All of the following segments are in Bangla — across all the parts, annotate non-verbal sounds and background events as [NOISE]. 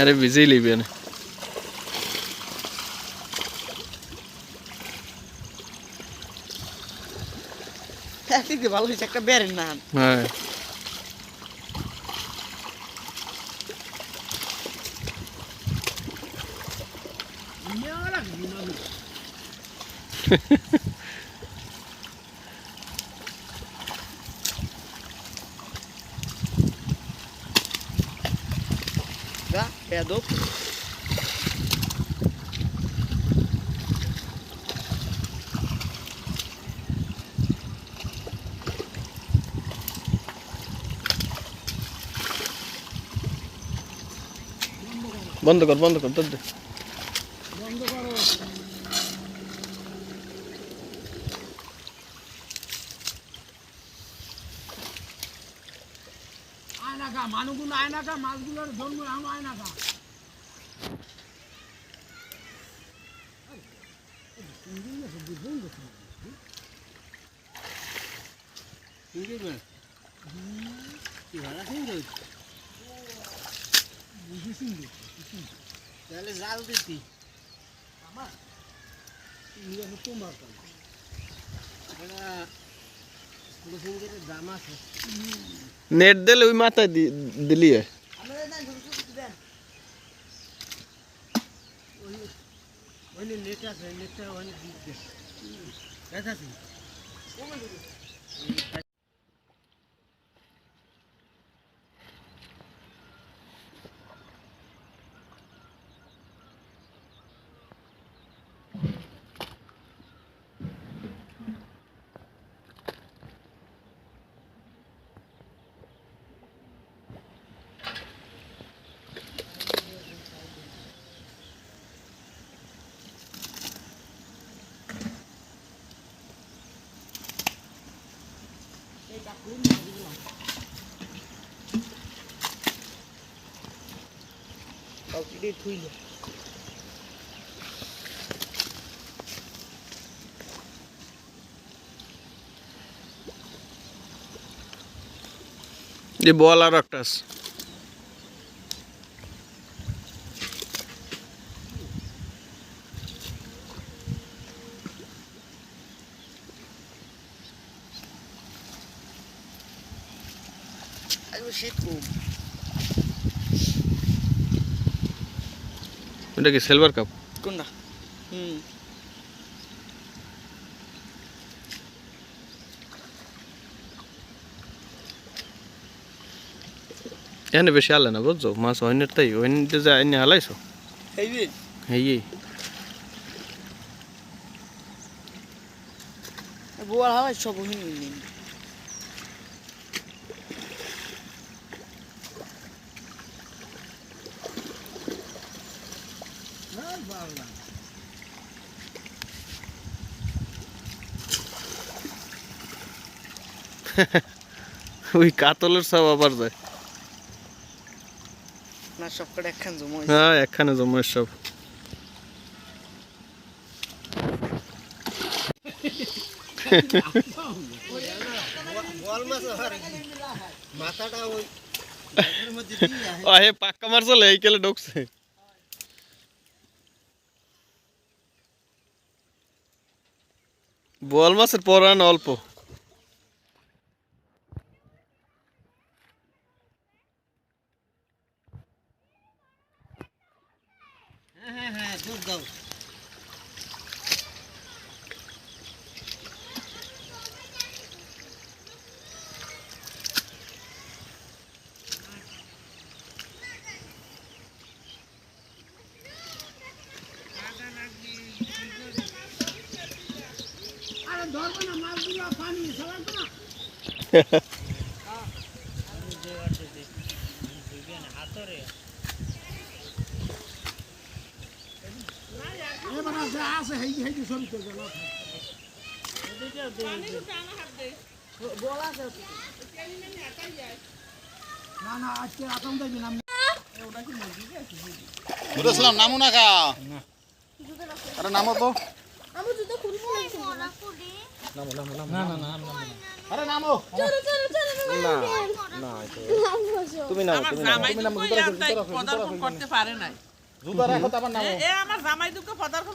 আরে ভিজেই লিবি না একদিক ভালো হয়েছে একটা বেরেন না। হ্যাঁ। বেদব বন্ধ কর বন্ধ কর তোর আয়নাকা মানুষগুলো আয়নাকা মাছগুলোর জন্ম আম আয়নাকা তাহলে জাল দিতি। তোমার দাম আছে নেট দিলে ওই মাথায় দিলি নেট আছে নেটটা অনেক দিক দে দেখাচ্ছি কাউকে থুইল যে বল আর একটা আছে। আজকে শীত খুব ওটা কি সিলভার কাপ কোনটা? হুম। এখানে বেশি হালে না বুঝছ? মাছ হইনের তাই হইনতে যা এনে হালাইছো? সব হিন [LAUGHS] ওই কাতলের সব আবার যায়। না সব একখান জমা হ্যাঁ একখানে সব। পাক্কা এই কেলে ঢুকছে। বল মাছের পরান অল্প। হ্যাঁ হ্যাঁ হ্যাঁ দুধ দাও আরে না না আছে আছে হেই হেই সরি করবে না। না না আজকে আতঙ্ক দেবে না বুঝলাম নামো না কা। আরে নামো তো। আমি জুতো খুলবো না নামো নামো নামো। না না না আরে নামো। চলো চলো চলো না, না তুমি নাও আমার তুমি নাও জামাই দুঃখ ইয়ান্তাই পদার্পণ করতে পারে নাই? জুতা রাখো তো আবার নামো। এ আমার জামাই দুঃখ পদার্পণ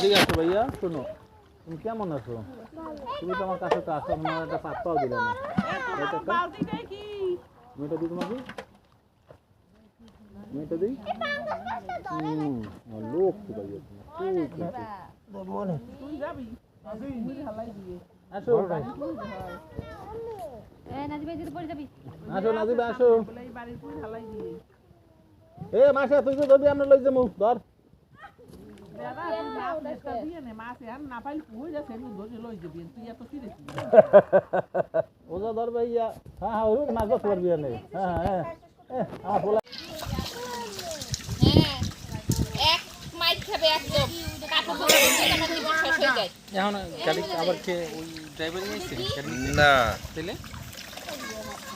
ঠিক আছে ভাইয়া শোনো। তুমি কেমন আছো? তুমি তো আমার কাছে তো আসো আমার একটা পাত্তাও দিলে না। মেয়েটা দিই তোমাকে? মেয়েটা দিই? হুম লোক তো ভাইয়া। আসো। আসো নাজিব আসো। তুই এ মাসা তুই তো যদি আমরা লই যাব ধর। হ্যাঁ হ্যাঁ ওই মাছ হ্যাঁ হ্যাঁ এখন আবার না।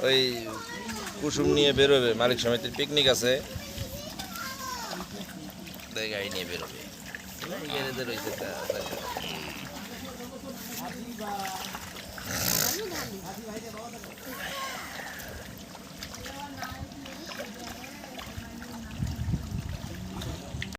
ওই কুসুম নিয়ে বেরোবে, মালিক সমিতির পিকনিক আছে। গাড়ি নিয়ে বেরোবে। রয়েছে